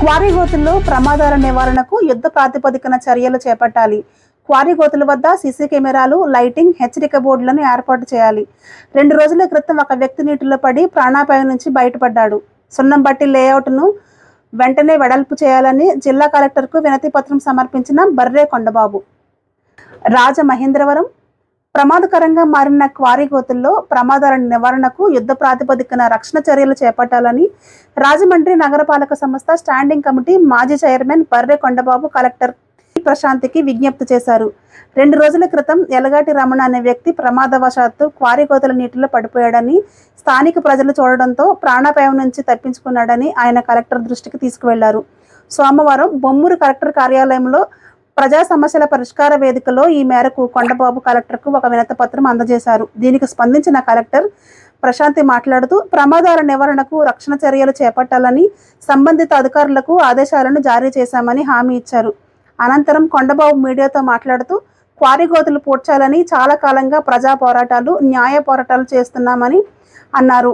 Quarry గోతుల్లో ప్రమాదాల నివారణకు యుద్ధ ప్రాతిపదికన చర్యలు చేపట్టాలి. క్వారీ గోతుల వద్ద సీసీ కెమెరాలు లైటింగ్ హెచ్చరిక బోర్డులను ఏర్పాటు చేయాలి. రెండు రోజుల క్రితం ఒక వ్యక్తి నీటిలో పడి ప్రాణాపాయం నుంచి బయటపడ్డాడు. సున్నం బట్టి లేఅవుట్ను వెంటనే వెడల్పు చేయాలని జిల్లా కలెక్టర్కు వినతి పత్రం సమర్పించిన బర్రే కొండబాబు. రాజమహేంద్రవరం ప్రమాదకరంగా మారిన క్వారీ గోతుల్లో ప్రమాదాల నివారణకు యుద్ధ ప్రాతిపదికన రక్షణ చర్యలు చేపట్టాలని రాజమండ్రి నగరపాలక సంస్థ స్టాండింగ్ కమిటీ మాజీ చైర్మన్ బర్రె కొండబాబు కలెక్టర్ ప్రశాంతికి విజ్ఞప్తి చేశారు. రెండు రోజుల క్రితం ఎలగాటి రమణ అనే వ్యక్తి ప్రమాదవశాత్తు క్వారీ కోతల నీటిలో పడిపోయాడని స్థానిక ప్రజలు చూడడంతో ప్రాణాపాయం నుంచి తప్పించుకున్నాడని ఆయన కలెక్టర్ దృష్టికి తీసుకువెళ్ళారు. సోమవారం బొమ్మూరు కలెక్టర్ కార్యాలయంలో ప్రజా సమస్యల పరిష్కార వేదికలో ఈ మేరకు కొండబాబు కలెక్టర్కు ఒక వినతి పత్రం అందజేశారు. దీనికి స్పందించిన కలెక్టర్ ప్రశాంతి మాట్లాడుతూ ప్రమాదాల నివారణకు రక్షణ చర్యలు చేపట్టాలని సంబంధిత అధికారులకు ఆదేశాలను జారీ చేశామని హామీ ఇచ్చారు. అనంతరం కొండబాబు మీడియాతో మాట్లాడుతూ క్వారీ గోతులు పూడ్చాలని చాలా కాలంగా ప్రజా పోరాటాలు న్యాయ పోరాటాలు చేస్తున్నామని అన్నారు.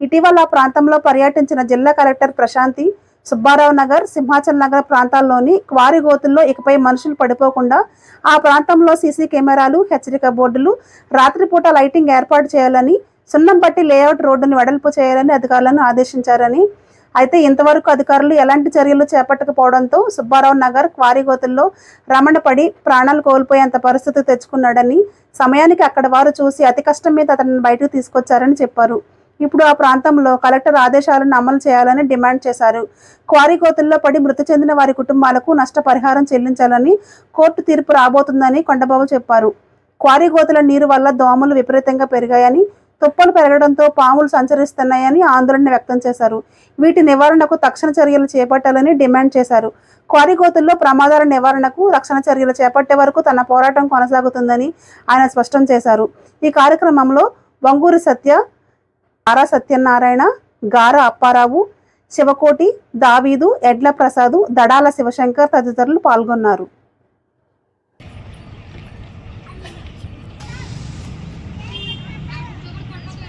ఇటీవల ఆ ప్రాంతంలో పర్యటించిన జిల్లా కలెక్టర్ ప్రశాంతి సుబ్బారావు నగర్ సింహాచల్ నగర్ ప్రాంతాల్లోని క్వారీ గోతుల్లో ఇకపై మనుషులు పడిపోకుండా ఆ ప్రాంతంలో సీసీ కెమెరాలు హెచ్చరిక బోర్డులు రాత్రిపూట లైటింగ్ ఏర్పాటు చేయాలని సున్నంపట్టి లేఅవుట్ రోడ్డును వెడల్పు చేయాలని అధికారులను ఆదేశించారని. అయితే ఇంతవరకు అధికారులు ఎలాంటి చర్యలు చేపట్టకపోవడంతో సుబ్బారావు నగర్ క్వారీ గోతుల్లో రమణ పడి ప్రాణాలు కోల్పోయేంత పరిస్థితి తెచ్చుకున్నాడని సమయానికి అక్కడ వారు చూసి అతి కష్టం మీద అతన్ని బయటకు తీసుకొచ్చారని చెప్పారు. ఇప్పుడు ఆ ప్రాంతంలో కలెక్టర్ ఆదేశాలను అమలు చేయాలని డిమాండ్ చేశారు. క్వారీ కోతుల్లో పడి మృతి చెందిన వారి కుటుంబాలకు నష్టపరిహారం చెల్లించాలని కోర్టు తీర్పు రాబోతుందని కొండబాబు చెప్పారు. క్వారీ గోతుల నీరు వల్ల దోమలు విపరీతంగా పెరిగాయని తుప్పలు పెరగడంతో పాములు సంచరిస్తున్నాయని ఆందోళన వ్యక్తం చేశారు. వీటి నివారణకు తక్షణ చర్యలు చేపట్టాలని డిమాండ్ చేశారు. క్వారీగోతుల్లో ప్రమాదాల నివారణకు రక్షణ చర్యలు చేపట్టే వరకు తన పోరాటం కొనసాగుతుందని ఆయన స్పష్టం చేశారు. ఈ కార్యక్రమంలో వంగూరి సత్య గారా సత్యనారాయణ గార అప్పారావు శివకోటి దావీదు ఎడ్ల ప్రసాదు దడాల శివశంకర్ తదితరులు పాల్గొన్నారు.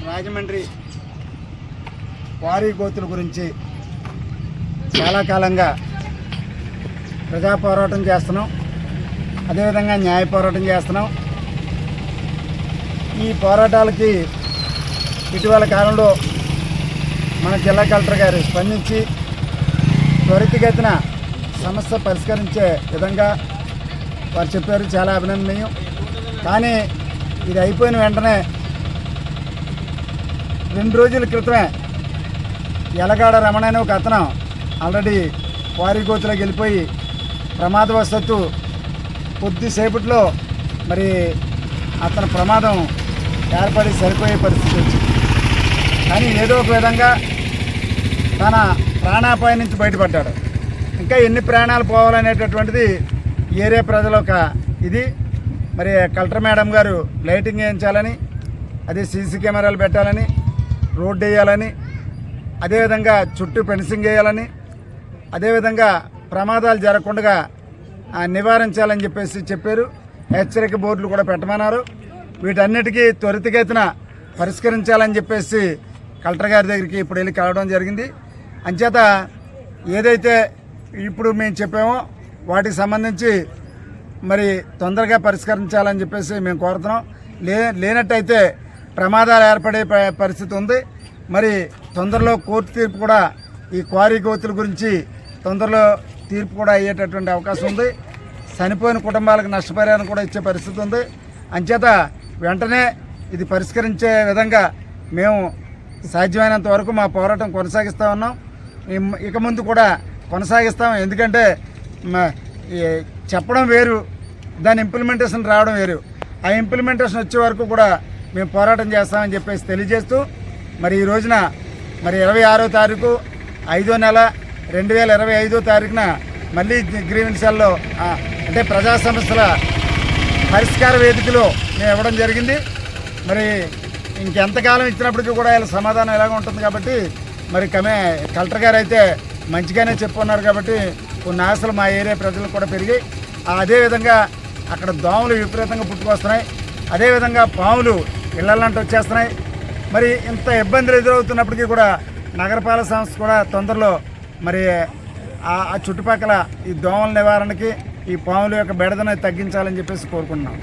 రాజమండ్రి వారీ గోతుల గురించి చాలా కాలంగా ప్రజా పోరాటం చేస్తున్నాం. అదేవిధంగా న్యాయ పోరాటం చేస్తున్నాం. ఈ పోరాటాలకి ఇటీవల కాలంలో మన జిల్లా కలెక్టర్ గారు స్పందించి త్వరితగతిన సమస్య పరిష్కరించే విధంగా వారు చెప్పారు. చాలా అభినందనీయం. కానీ ఇది అయిపోయిన వెంటనే రెండు రోజుల క్రితమే ఎలగాడ రమణ అనే ఒక అతను ఆల్రెడీ క్వారీ గోతులోకి వెళ్ళిపోయి ప్రమాదవశత్తు కొద్దిసేపట్లో మరి అతని ప్రమాదం ఏర్పడి సరిపోయే పరిస్థితి వచ్చింది. కానీ ఏదో ఒక విధంగా తన ప్రాణాపాయం నుంచి బయటపడ్డాడు. ఇంకా ఎన్ని ప్రాణాలు పోవాలనేటటువంటిది ఏరియా ప్రజల ఒక ఇది. మరి కలెక్టర్ మేడం గారు లైటింగ్ వేయించాలని అదే సీసీ కెమెరాలు పెట్టాలని రోడ్డు వేయాలని అదేవిధంగా చుట్టూ ఫెన్సింగ్ వేయాలని అదేవిధంగా ప్రమాదాలు జరగకుండా నివారించాలని చెప్పేసి చెప్పారు. హెచ్చరిక బోర్డులు కూడా పెట్టమన్నారు. వీటన్నిటికీ త్వరితగతిన పరిష్కరించాలని చెప్పేసి కలెక్టర్ గారి దగ్గరికి ఇప్పుడు వెళ్ళి కలవడం జరిగింది. అంచేత ఏదైతే ఇప్పుడు మేము చెప్పామో వాటికి సంబంధించి మరి తొందరగా పరిష్కరించాలని చెప్పేసి మేము కోరుతున్నాం. లే లేనట్టయితే ప్రమాదాలు ఏర్పడే ప- పరిస్థితి ఉంది. మరి తొందరలో కోర్టు తీర్పు కూడా ఈ క్వారీ గోతుల గురించి తొందరలో తీర్పు కూడా అయ్యేటటువంటి అవకాశం ఉంది. చనిపోయిన కుటుంబాలకు నష్టపరిహారం కూడా ఇచ్చే పరిస్థితి ఉంది. అంచేత వెంటనే ఇది పరిష్కరించే విధంగా మేము సాధ్యమైనంత వరకు మా పోరాటం కొనసాగిస్తూ ఉన్నాం. ఇక ముందు కూడా కొనసాగిస్తాం. ఎందుకంటే చెప్పడం వేరు దాని ఇంప్లిమెంటేషన్ రావడం వేరు. ఆ ఇంప్లిమెంటేషన్ వచ్చే వరకు కూడా మేము పోరాటం చేస్తామని చెప్పేసి తెలియజేస్తూ మరి ఈ రోజున మరి ఇరవై ఆరో తారీఖు ఐదో నెల రెండు వేల ఇరవై ఐదో తారీఖున మళ్ళీ గ్రీవెన్సల్లో అంటే ప్రజా సమస్యల పరిష్కార వేదికలో మేము ఇవ్వడం జరిగింది. మరి ఇంకెంతకాలం ఇచ్చినప్పటికీ కూడా వీళ్ళ సమాధానం ఎలాగ ఉంటుంది కాబట్టి మరి కమే కలెక్టర్ గారు అయితే మంచిగానే చెప్పున్నారు కాబట్టి కొన్ని ఆశలు మా ఏరియా ప్రజలకు కూడా పెరిగి అదేవిధంగా అక్కడ దోమలు విపరీతంగా పుట్టుకొస్తున్నాయి. అదేవిధంగా పాములు ఇళ్ళంటే వచ్చేస్తున్నాయి. మరి ఇంత ఇబ్బందులు ఎదురవుతున్నప్పటికీ కూడా నగరపాలక సంస్థ కూడా తొందరలో మరి ఆ ఆ చుట్టుపక్కల ఈ దోమల నివారణకి ఈ పాముల యొక్క బెడదను తగ్గించాలని చెప్పేసి కోరుకుంటున్నాం.